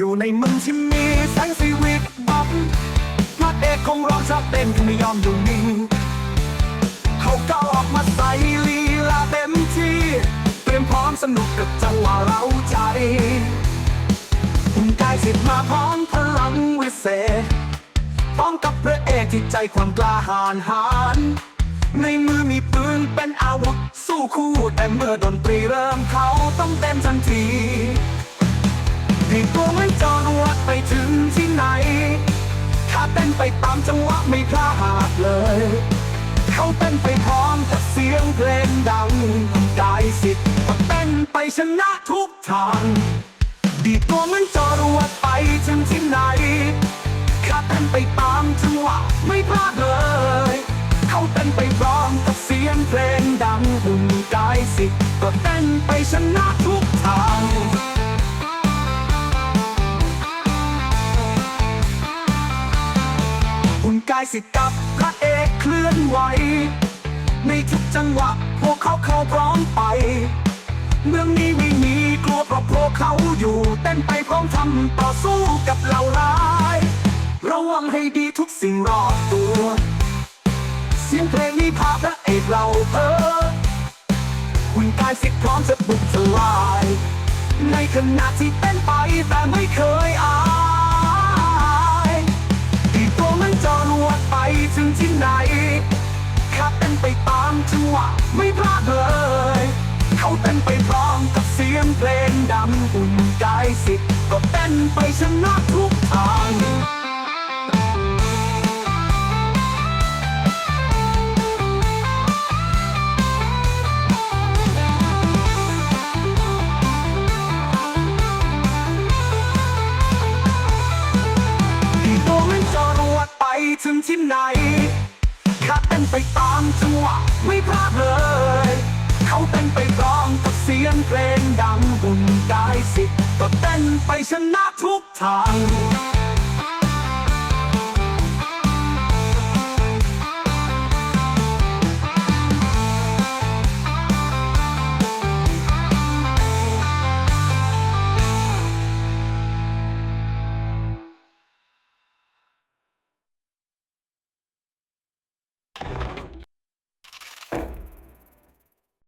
อยู่ในเมืองที่มีแสงสีวิตบับพระเอกของเราชอบเต้นไม่ยอมอยู่นิ่งเขาก็ออกมาใส่ลีลาเต็มที่ เตรียมพร้อมสนุกกับจังหวะเราใจคุณกายสิทธิ์มาพร้อมพลังวิเศษพร้อมกับพระเอกที่ใจความกล้าหาญหาญในมือมีปืนเป็นอาวุธสู้คู่แต่เมื่อดนตรีเริ่มเขาต้องเต้นทันที ดีตัวไม่จอนวัดไปถึงที่ไหน ถ้าเต้นไปตามจังหวะไม่พลาดเลย เขาเต้นไปพร้อมกับเสียงเพลงดังกายสิทธิ์ก็เต้นไปชนะทุกทาง ดีตัวเหมันจรวดไปถึงที่ไหนข้าเต้นไปตามจังหวะไม่พลาดเลย เขาเต้นไปพร้อมกับเสียงเพลงดังหุ่นกายสิทธิ์ก็เต้นไปชนะทุกทางายสิทธิ์กับพระเอกเคลื่อนไหว ในทุกจังหวะพวกเขาเข้าพร้อมไป เมืองนี้ไม่มีกลัวเพราะพวกเขาอยู่เต้นไปพร้อมทำต่อสู้กับเหล่าร้าย ระวังให้ดีทุกสิ่งรอบตัว เสียงเพลงนี้พาพระเอกเราเพ้อหุ่นกายสิทธิ์พร้อมจะบุกทลาย ในขณะที่เต้นไปแต่ไม่เคยอาย ไปตามจังหวะไม่พลาดเลย เขาเต้นไปพร้อมกับเสียงเพลงดังอุ่นกายสิทธิ์ก็เต้นไปชนะทุกทางตัวมันจรวดไปถึงที่ไหน นไปตามจังหวะไม่พลาดเลย เขาเต้นไปพร้อมกับเสียงเพลงดังบุญกายสิทธิ์ก็เต้นไปชนะทุกทาง